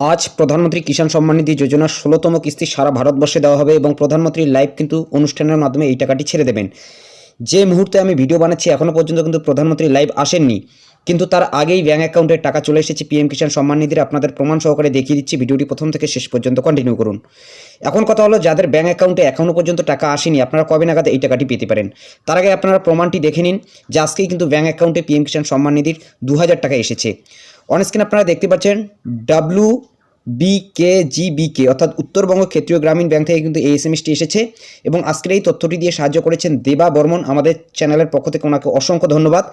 আজ প্রধানমন্ত্রী কিষাণ সম্মান নিধি যোজনার ষোলোতম কিস্তি সারা ভারতবর্ষে দেওয়া হবে এবং প্রধানমন্ত্রী লাইভ কিন্তু অনুষ্ঠানের মাধ্যমে এই টাকাটি ছেড়ে দেবেন। যে মুহূর্তে আমি ভিডিও বানাচ্ছি এখনও পর্যন্ত কিন্তু প্রধানমন্ত্রী লাইভ আসেননি। কিন্তু তার আগেই ব্যাঙ্ক অ্যাকাউন্টে টাকা চলে এসেছে পিএম কিষাণ সম্মান নিধির। আপনাদের প্রমাণ সহকারে দেখিয়ে দিচ্ছি ভিডিওটি প্রথম থেকে শেষ পর্যন্ত কন্টিনিউ করুন। এখন কথা হলো, যাদের ব্যাঙ্ক অ্যাকাউন্টে এখনও পর্যন্ত টাকা আসেনি, আপনারা কবে নাগাদ এই টাকাটি পেতে পারেন? তার আগে আপনারা প্রমাণটি দেখে নিন যে আজকেই কিন্তু ব্যাঙ্ক অ্যাকাউন্টে পিএম কিষাণ সম্মান নিধির দু হাজার টাকা এসেছে। অনস্ক্রিন আপনারা দেখতে পাচ্ছেন ডাব্লু জিবিকে অর্থাৎ উত্তরবঙ্গ ক্ষেত্রীয় গ্রামীণ ব্যাংক থেকে কিন্তু এই এসএমএসটি এসেছে এবং আজকের এই তথ্যটি দিয়ে সাহায্য করেছেন দেবা বর্মন আমাদের চ্যানেলের পক্ষ থেকে ওনাকে অসংখ্য ধন্যবাদ।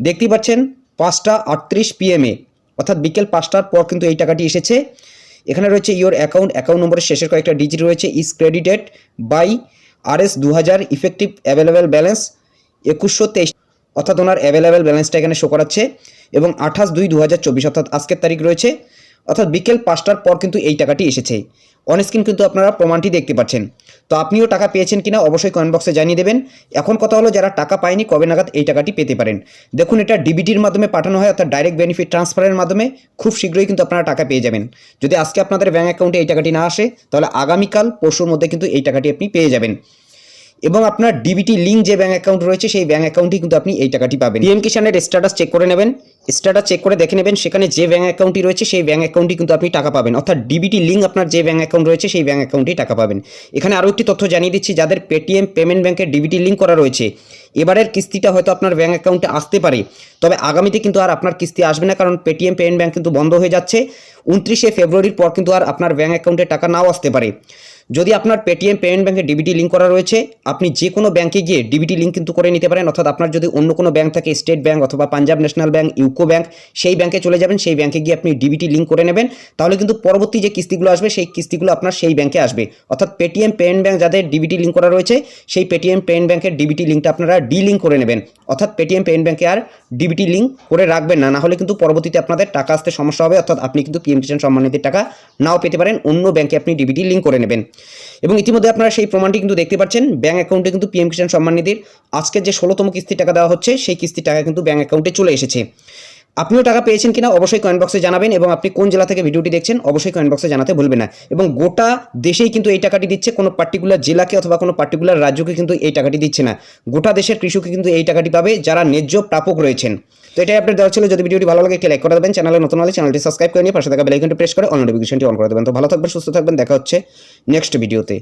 দেখতেই পাচ্ছেন পাঁচটা আটত্রিশ পিএমএ অর্থাৎ বিকেল পাঁচটার পর কিন্তু এই টাকাটি এসেছে। এখানে রয়েছে ইওর অ্যাকাউন্ট অ্যাকাউন্ট নম্বরের শেষের কয়েকটা ডিজিট রয়েছে is credited by R S দু হাজার ইফেক্টিভ অ্যাভেলেবেল ব্যালেন্স একুশশো তেইশ অর্থাৎ ওনার অ্যাভেলেবেল ব্যালেন্সটা এখানে শো করাচ্ছে এবং আঠাশ দুই দু অর্থাৎ আজকের তারিখ রয়েছে। অর্থাৎ বিকেল পাঁচটার পর কিন্তু এই টাকাটি এসেছে। অনস্ক্রিন কিন্তু আপনারা প্রমাণটি দেখতে পাচ্ছেন। তো আপনিও টাকা পেয়েছেন কিনা অবশ্যই কমেন্ট বক্সে জানিয়ে দেবেন। এখন কথা হলো যারা টাকা পায়নি কবে নাগাদ এই টাকাটি পেতে পারেন। দেখুন, এটা ডিবিটির মাধ্যমে পাঠানো হয়, অর্থাৎ ডাইরেক্ট বেনিফিট ট্রান্সফারের মাধ্যমে খুব শীঘ্রই কিন্তু আপনারা টাকা পেয়ে যাবেন। যদি আজকে আপনাদের ব্যাঙ্ক অ্যাকাউন্টে এই টাকাটি না আসে, তাহলে আগামীকাল, পরশুর মধ্যে কিন্তু এই টাকাটি আপনি পেয়ে যাবেন। এবং আপনার ডিবিটি লিঙ্ক যে ব্যাঙ্ক অ্যাকাউন্ট রয়েছে, সেই ব্যাঙ্ক অ্যাকাউন্টে কিন্তু আপনি এই টাকাটি পাবেন। পিএম কিষানের স্ট্যাটাস চেক করে নেবেন। স্ট্যাটাস চেক করে দেখে নেবেন, সেখানে যে ব্যাঙ্ক অ্যাকাউন্টটি রয়েছে, সেই ব্যাঙ্ক অ্যাকাউন্টে কিন্তু আপনি টাকা পাবেন। অর্থাৎ ডিবিটি লিঙ্ক আপনার যে ব্যাঙ্ক অ্যাকাউন্ট রয়েছে, সেই ব্যাঙ্ক অ্যাকাউন্টেই টাকা পাবেন। এখানে আরও একটি তথ্য জানিয়ে দিচ্ছি, যাদের পেটিএম পেমেন্ট ব্যাঙ্কের ডিবিটি লিঙ্ক করা রয়েছে। এবারের কিস্তিটা হয়তো আপনার ব্যাঙ্ক অ্যাকাউন্টে আসতে পারে। তবে আগামীতে কিন্তু আর আপনার কিস্তি আসবে না, কারণ পেটিএম পেমেন্ট ব্যাঙ্ক কিন্তু বন্ধ হয়ে যাচ্ছে। উনত্রিশে ফেব্রুয়ারির পর কিন্তু আর আপনার ব্যাঙ্ক অ্যাকাউন্টে টাকা নাও আসতে পারে। যদি আপনার পেটিএম পেমেন্ট ব্যাঙ্কে ডিবিটি লিঙ্ক করা রয়েছে আপনি যে কোনো ব্যাঙ্কে গিয়ে ডিবিটি লিঙ্ক কিন্তু করে নিতে পারেন, অর্থাৎ আপনার যদি অন্য কোনো ব্যাঙ্ক থাকে, স্টেট ব্যাঙ্ক অথবা Punjab National Bank UCO Bank সেই ব্যাঙ্কে চলে যাবেন, সেই ব্যাঙ্কে গিয়ে আপনি ডিবিটি লিঙ্ক করে নেবেন। তাহলে কিন্তু পরবর্তী যে কিস্তিগুলো আসবে, সেই কিস্তিগুলো আপনার সেই ব্যাঙ্কে আসবে। অর্থাৎ পেটিএম পেমেন্ট ব্যাঙ্ক যাদের ডিবিটি লিঙ্ক করা রয়েছে, সেই পেটিএম পেমেন্ট ব্যাঙ্কের ডিবিটি লিঙ্কটা আপনারা ডি লিঙ্ক করে নেবেন। অর্থাৎ পেটিএম পেমেন্ট ব্যাঙ্কে আর ডিবিটি লিঙ্ক করে রাখবেন না নাহলে কিন্তু পরবর্তীতে আপনাদের টাকা আসতে সমস্যা হবে। অর্থাৎ আপনি কিন্তু পিএম কিষাণ সম্মান নিধির টাকা নাও পেতে পারেন, অন্য ব্যাঙ্কে আপনি ডিবিটি লিঙ্ক করে নেবেন। এবং ইতিমধ্যে আপনারা সেই প্রমাণটি কিন্তু দেখতে পাচ্ছেন ব্যাঙ্ক অ্যাকাউন্টে কিন্তু পিএম কিষাণ সম্মান নিধির আজকের যে ষোলোতম কিস্তি টাকা দেওয়া হচ্ছে, সেই কিস্তির টাকা কিন্তু ব্যাঙ্ক অ্যাকাউন্টে চলে এসেছে। আপনিও টাকা পেয়েছেন কিনা অবশ্যই কমেন্ট বক্সে জানাবেন এবং আপনি কোন জেলা থেকে ভিডিওটি দেখছেন অবশ্যই কমেন্ট বক্সে জানাতে ভুলবেন না। এবং গোটা দেশেই কিন্তু এই টাকাটি দিচ্ছে, কোনো পার্টিকুলার জেলাকে অথবা কোনো পার্টিকুলার রাজ্যকে কিন্তু এই টাকাটি দিচ্ছে না। গোটা দেশের কৃষককে কিন্তু এই টাকাটি পাবে, যারা ন্যায্য প্রাপক রয়েছেন। তো এটাই আপনার দেওয়া ছিল। যদি ভিডিওটি ভালো লাগে, একটি লাইক করে দেবেন। চ্যানেলে নতুন হলে চ্যানেলটি সাবস্ক্রাইব করে নিয়ে পাশে থাকা বেলাইকনটি প্রেস করে অন্য নোটিফিকেশনটি অন করে দেবেন। তো ভালো থাকবেন, সুস্থ থাকবেন। দেখা হচ্ছে নেক্সট ভিডিওতে